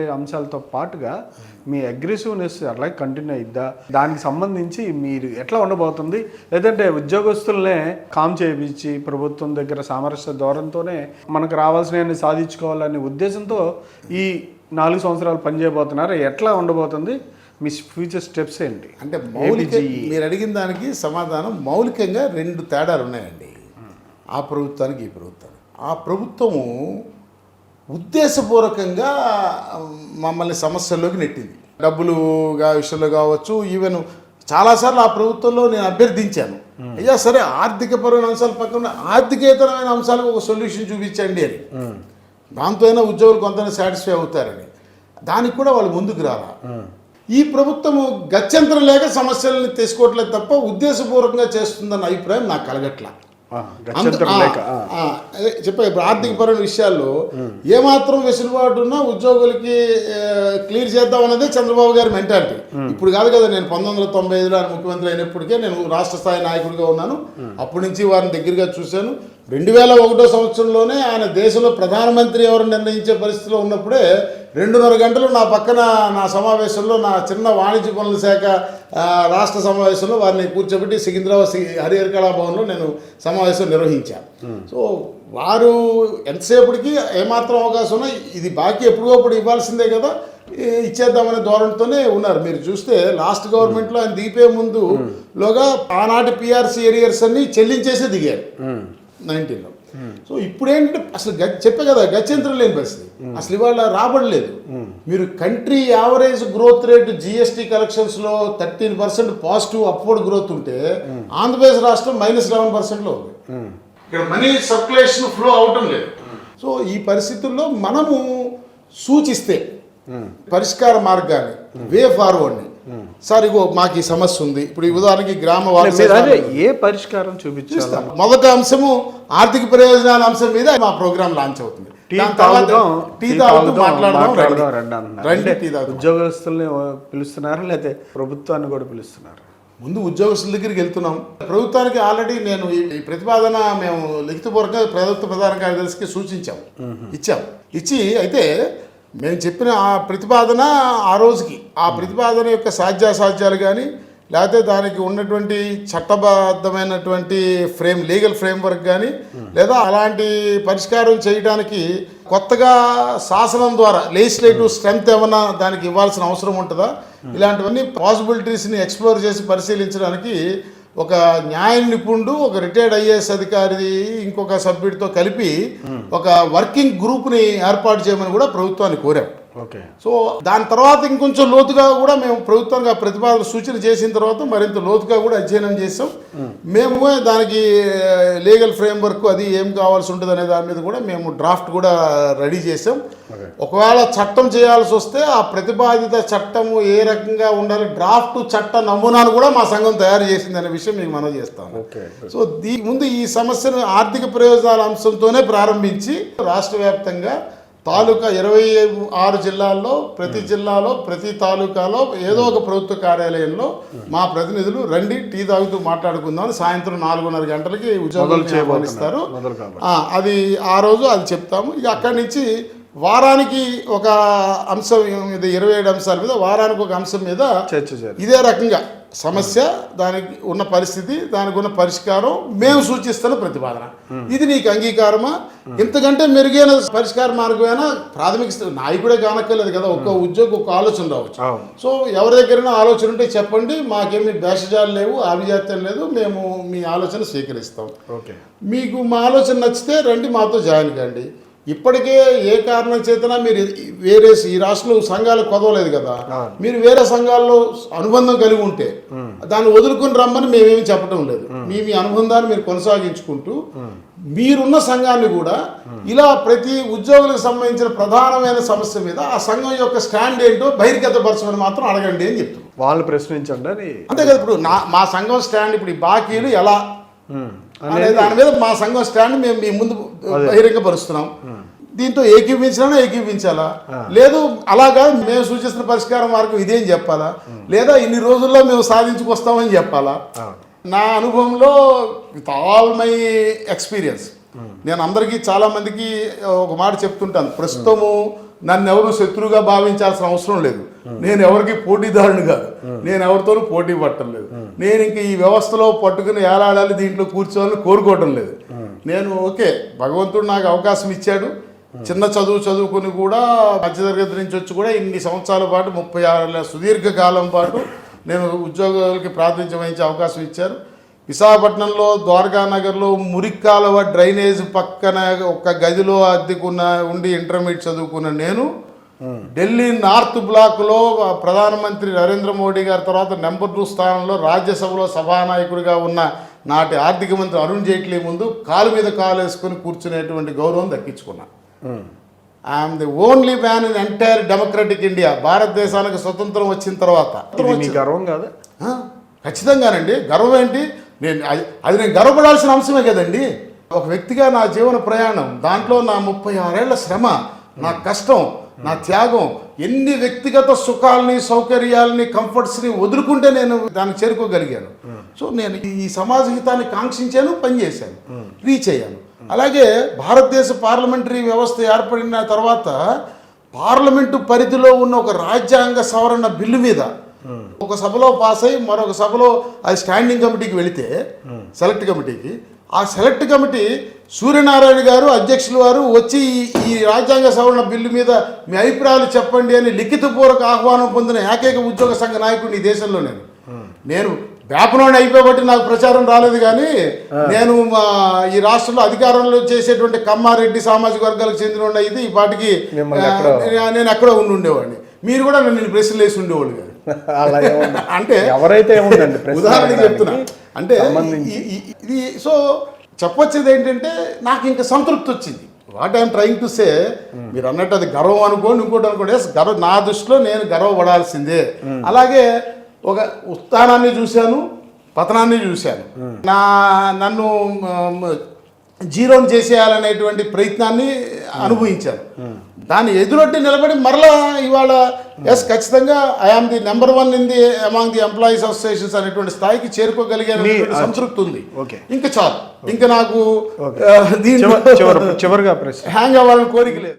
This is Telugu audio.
ఏడు అంశాలతో పాటుగా మీ అగ్రెసివ్నెస్ అలాగే కంటిన్యూ అయిద్దా? దానికి సంబంధించి మీరు ఎట్లా ఉండబోతుంది? లేదంటే ఉద్యోగస్తులనే కామ్ చేయించి ప్రభుత్వం దగ్గర సామరస్య ధోరణితోనే మనకు రావాల్సినవన్నీ సాధించుకోవాలనే ఉద్దేశంతో ఈ నాలుగు సంవత్సరాలు పనిచేయబోతున్నారు? ఎట్లా ఉండబోతుంది? మీ ఫ్యూచర్ స్టెప్స్ ఏంటి? అంటే మౌలిక. మీరు అడిగిన దానికి సమాధానం మౌలికంగా రెండు తేడాలు ఉన్నాయండి. ఆ ప్రభుత్వానికి ఈ ప్రభుత్వానికి. ఆ ప్రభుత్వము ఉద్దేశపూర్వకంగా మమ్మల్ని సమస్యల్లోకి నెట్టింది. డబ్బులు గా- విషయంలో కావచ్చు ఈవెన్ చాలాసార్లు ఆ ప్రభుత్వంలో నేను అభ్యర్థించాను. అయ్యా సరే ఆర్థికపరమైన అంశాలు పక్కన ఆర్థికేతరమైన అంశాలకు ఒక సొల్యూషన్ చూపించండి అని. దాంతో అయినా ఉద్యోగులు కొంత సాటిస్ఫై అవుతారని. దానికి కూడా వాళ్ళు ముందుకు రారా ఈ ప్రభుత్వము గత్యంతరం లేక సమస్యలను తీసుకోవట్లేదు తప్ప ఉద్దేశపూర్వకంగా చేస్తుందన్న అభిప్రాయం నాకు కలగట్లా. చెప్పా ఇప్పుడు ఆర్థికపరమైన విషయాల్లో ఏమాత్రం వెసులుబాటు ఉన్నా ఉద్యోగులకి క్లియర్ చేద్దాం అన్నదే చంద్రబాబు గారి మెంటాలిటీ. ఇప్పుడు కాదు కదా నేను పంతొమ్మిది వందల తొంభై ఐదులో ఆయన ముఖ్యమంత్రి అయినప్పటికే నేను రాష్ట్ర స్థాయి నాయకుడిగా ఉన్నాను. అప్పటి నుంచి వారిని దగ్గరగా చూశాను. రెండు వేల ఒకటో సంవత్సరంలోనే ఆయన దేశంలో ప్రధానమంత్రి ఎవరు నిర్ణయించే పరిస్థితిలో ఉన్నప్పుడే రెండున్నర గంటలు నా పక్కన నా సమావేశంలో నా చిన్న వాణిజ్య పనుల శాఖ రాష్ట్ర సమావేశంలో వారిని కూర్చోబెట్టి సికింద్రాబాద్ హరిహర కళాభవన్లో నేను సమావేశం నిర్వహించాను సో వారు ఎంతసేపటికి ఏమాత్రం అవకాశం ఉన్నా ఇది బాకీ ఎప్పుడోప్పుడు ఇవ్వాల్సిందే కదా ఇచ్చేద్దామనే ధోరణితోనే ఉన్నారు. మీరు చూస్తే లాస్ట్ గవర్నమెంట్లో ఆయన దిగిపోయే ముందు లోగా ఆనాటి పిఆర్సీ ఏరియర్స్ అన్ని చెల్లించేసే దిగారు. నైన్టీన్లో. సో ఇప్పుడు ఏంటంటే అసలు చెప్పే కదా గత్యంతరం లేని పరిస్థితి. అసలు ఇవాళ రాబడలేదు. మీరు country average growth rate GST కలెక్షన్స్లో thirteen percent positive upward growth ఉంటే ఆంధ్రప్రదేశ్ రాష్ట్రం మైనస్ లెవెన్ పర్సెంట్లో ఉంది. ఇక్కడ మనీ సర్క్యులేషన్ ఫ్లో అవటం లేదు. సో ఈ పరిస్థితుల్లో మనము సూచిస్తే పరిష్కార మార్గాన్ని వే ఫార్వర్డ్ని సార్ ఇగో మాకు ఈ సమస్య ఉంది. ఇప్పుడు ఈ ఉదాహరణకి గ్రామ ఏ పరిష్కారం చూపించాలి? మొదటి అంశము ఆర్థిక ప్రయోజనాల అంశం మీద మా ప్రోగ్రామ్ లాంచ్ అవుతుంది. ఉద్యోగస్తుల్ని పిలుస్తున్నారు లేకపోతే ప్రభుత్వాన్ని కూడా పిలుస్తున్నారు? ముందు ఉద్యోగస్తుల దగ్గరికి వెళ్తున్నాం. ప్రభుత్వానికి ఆల్రెడీ నేను ఈ ఈ ప్రతిపాదన మేము లిఖితపూర్వకంగా ప్రభుత్వ ప్రధాన కార్యదర్శికి సూచించాం. ఇచ్చాం. ఇచ్చి అయితే మేము చెప్పిన ఆ ప్రతిపాదన ఆ రోజుకి. ఆ ప్రతిపాదన యొక్క సాధ్యాసాధ్యాలు కానీ లేకపోతే దానికి ఉన్నటువంటి చట్టబద్ధమైనటువంటి ఫ్రేమ్ లీగల్ ఫ్రేమ్వర్క్ కానీ లేదా అలాంటి పరిష్కారం చేయడానికి కొత్తగా శాసనం ద్వారా లెజిస్లేటివ్ స్ట్రెంగ్త్ ఏమన్నా దానికి ఇవ్వాల్సిన అవసరం ఉంటుందా? ఇలాంటివన్నీ పాసిబిలిటీస్ని ఎక్స్ప్లోర్ చేసి పరిశీలించడానికి ఒక న్యాయ నిపుణుడు ఒక రిటైర్డ్ ఐఏఎస్ అధికారి ఇంకొక సభ్యుడితో కలిపి ఒక వర్కింగ్ గ్రూప్ని ఏర్పాటు చేయమని కూడా ప్రభుత్వాన్ని కోరాం. ఓకే. సో దాని తర్వాత ఇంకొంచెం లోతుగా కూడా మేము ప్రభుత్వంగా ప్రతిపాదన సూచన చేసిన తర్వాత మరింత లోతుగా కూడా అధ్యయనం చేసాం మేము దానికి లీగల్ ఫ్రేమ్వర్క్ అది ఏం కావాల్సి ఉంటుంది అనే దాని మీద కూడా మేము డ్రాఫ్ట్ కూడా రెడీ చేసాం ఒకవేళ చట్టం చేయాల్సి వస్తే ఆ ప్రతిపాదిత చట్టము ఏ రకంగా ఉండాలి డ్రాఫ్ట్ చట్ట నమూనాను కూడా మా సంఘం తయారు చేసింది అనే విషయం మీకు మనం చేస్తాం. ఓకే. సో దీ ముందు ఈ సమస్యను ఆర్థిక ప్రయోజనాల అంశంతోనే ప్రారంభించి రాష్ట్ర వ్యాప్తంగా తాలూకా ఇరవై ఆరు జిల్లాల్లో ప్రతి జిల్లాలో ప్రతి తాలూకాలో ఏదో ఒక ప్రభుత్వ కార్యాలయంలో మా ప్రతినిధులు రండి టీ తాగుతూ మాట్లాడుకుందాం సాయంత్రం నాలుగున్నర గంటలకి ఉద్యోగులు. ఆ, అది ఆ రోజు అది చెప్తాము. ఇక అక్కడి నుంచి వారానికి ఒక అంశం మీద ఇరవై ఏడు అంశాల మీద వారానికి ఒక అంశం మీద ఇదే రకంగా సమస్య దానికి ఉన్న పరిస్థితి దానికి ఉన్న పరిష్కారం మేము సూచిస్తున్న ప్రతిపాదన. ఇది నీకు అంగీకారమా? ఇంతకంటే మెరుగైన పరిష్కార మార్గమైనా? ప్రాథమిక నాయకుడే కానక్కర్లేదు కదా ఒక్క ఉద్యోగి ఒక్క ఆలోచన రావచ్చు. సో ఎవరి దగ్గరైనా ఆలోచన ఉంటే చెప్పండి మాకేమి భేషజాలు లేవు ఆభిజాత్యం లేదు మేము మీ ఆలోచన స్వీకరిస్తాం. ఓకే. మీకు మా ఆలోచన నచ్చితే రండి మాతో జాయిన్ కండి. ఇప్పటికే ఏ కారణం చేతనా మీరు వేరే ఈ రాష్ట్రంలో సంఘాలు కొదవలేదు కదా. మీరు వేరే సంఘాల్లో అనుబంధం కలిగి ఉంటే దాన్ని వదులుకుని రమ్మని మేమేమి చెప్పడం లేదు. మీ మీ అనుబంధాన్ని మీరు కొనసాగించుకుంటూ మీరున్న సంఘాన్ని కూడా ఇలా ప్రతి ఉద్యోగులకు సంబంధించిన ప్రధానమైన సమస్య మీద ఆ సంఘం యొక్క స్టాండ్ ఏంటో బహిర్గతపరచమని మాత్రం అడగండి అని చెప్తున్నాం. వాళ్ళు ప్రశ్నించండి అంతే కదా ఇప్పుడు నా మా సంఘం స్టాండ్ ఇప్పుడు ఈ బాకీలు ఎలా? అనే దాని మీద మా సంఘం స్టాండ్ మేము మీ ముందు బహిరంగపరుస్తున్నాం. దీంతో ఏకీపించాలా ఏకీపించాలా లేదు అలాగా మేము సూచిస్తున్న పరిష్కార మార్గం ఇదేం చెప్పాలా? లేదా ఇన్ని రోజుల్లో మేము సాధించుకొస్తామని చెప్పాలా? నా అనుభవంలో విత్ ఆల్ మై ఎక్స్పీరియన్స్ నేను అందరికీ చాలా మందికి ఒక మాట చెప్తుంటాను. ప్రస్తుతము నన్ను ఎవరు శత్రువుగా భావించాల్సిన అవసరం లేదు. నేను ఎవరికి పోటీదారుని కాదు. నేను ఎవరితోనూ పోటీ పట్టడం లేదు నేను ఇంక ఈ వ్యవస్థలో పట్టుకుని ఏలాడాలి దీంట్లో కూర్చోవాలని కోరుకోవడం లేదు. నేను ఓకే భగవంతుడు నాకు అవకాశం ఇచ్చాడు. చిన్న చదువు చదువుకుని కూడా మధ్యతరగతి నుంచి వచ్చి కూడా ఇన్ని సంవత్సరాల పాటు ముప్పై ఆరు సుదీర్ఘ కాలం పాటు నేను ఉద్యోగాలకి ప్రాతినిధ్యం వహించే అవకాశం ఇచ్చారు. విశాఖపట్నంలో ద్వారకా నగర్లో మురిక్కాలవ డ్రైనేజ్ పక్కన ఒక గదిలో అద్దెకున్న ఉండి ఇంటర్మీడియట్ చదువుకున్న నేను ఢిల్లీ నార్త్ బ్లాక్లో ప్రధానమంత్రి నరేంద్ర మోడీ గారి తర్వాత నెంబర్ టూ స్థానంలో రాజ్యసభలో సభానాయకుడిగా ఉన్న నాటి ఆర్థిక మంత్రి అరుణ్ జైట్లీ ముందు కాలు మీద కాలు వేసుకొని కూర్చునేటువంటి గౌరవం దక్కించుకున్నా. I'm the only man in entire democratic India. భారతదేశానికి స్వతంత్రం వచ్చిన తర్వాత. గర్వం కాదా? ఖచ్చితంగానండి. గర్వం ఏంటి? నేను అది అది నేను గర్వపడాల్సిన అంశమే కదండి. ఒక వ్యక్తిగా నా జీవన ప్రయాణం దాంట్లో నా ముప్పై ఆరేళ్ళ శ్రమ నా కష్టం నా త్యాగం. ఎన్ని వ్యక్తిగత సుఖాలని సౌకర్యాలని కంఫర్ట్స్ని వదులుకుంటే నేను దాన్ని చేరుకోగలిగాను. సో నేను ఈ సమాజ హితాన్ని కాంక్షించాను పనిచేశాను రీచ్ అయ్యాను. అలాగే భారతదేశ పార్లమెంటరీ వ్యవస్థ ఏర్పడిన తర్వాత పార్లమెంటు పరిధిలో ఉన్న ఒక రాజ్యాంగ సవరణ బిల్లు మీద ఒక సభలో పాస్ అయ్యి మరొక సభలో అది స్టాండింగ్ కమిటీకి వెళితే సెలెక్ట్ కమిటీకి ఆ సెలెక్ట్ కమిటీ సూర్యనారాయణ గారు అధ్యక్షులు వారు వచ్చి ఈ- రాజ్యాంగ సవరణ బిల్లు మీద మీ అభిప్రాయాలు చెప్పండి అని లిఖితపూర్వక ఆహ్వానం పొందిన ఏకైక ఉద్యోగ సంఘ నాయకుడిని ఈ దేశంలో నేను. నేను వేపనోడి అయిపోబట్టి నాకు ప్రచారం రాలేదు కానీ నేను మా ఈ రాష్ట్రంలో అధికారంలో చేసేటువంటి కమ్మారెడ్డి సామాజిక వర్గాలకు చెందిన అయితే ఈ పాటికి నేను- ఎక్కడో ఉండి ఉండేవాడిని మీరు కూడా నన్ను ప్రశ్నలు వేసి ఉండేవాళ్ళు కాదు. అంటే ఎవరైతే ఉదాహరణకి చెప్తున్నా. అంటే ఇది సో చెప్పొచ్చేది ఏంటంటే నాకు ఇంకా సంతృప్తి వచ్చింది. What I'm trying to say మీరు అన్నట్టు అది గర్వం అనుకోండి ఇంకోటి అనుకోండి గర్వ నా దృష్టిలో నేను గర్వపడాల్సిందే. అలాగే ఒక ఉత్థానాన్ని చూశాను పతనాన్ని చూశాను. నా నన్ను జీరోని చేసేయాలనేటువంటి ప్రయత్నాన్ని అనుభవించాను దాన్ని ఎదురొడ్డి నిలబడి మరలా ఇవాళ ఎస్ ఖచ్చితంగా I am the number one in the among the employees associations అనేటువంటి స్థాయికి చేరుకోగలిగాను మీ- సంతృప్తి ఉంది. ఇంకా చాలు. ఇంకా నాకు చివరిగా హ్యాంగ్ అవ్వాలని కోరిక లేదు.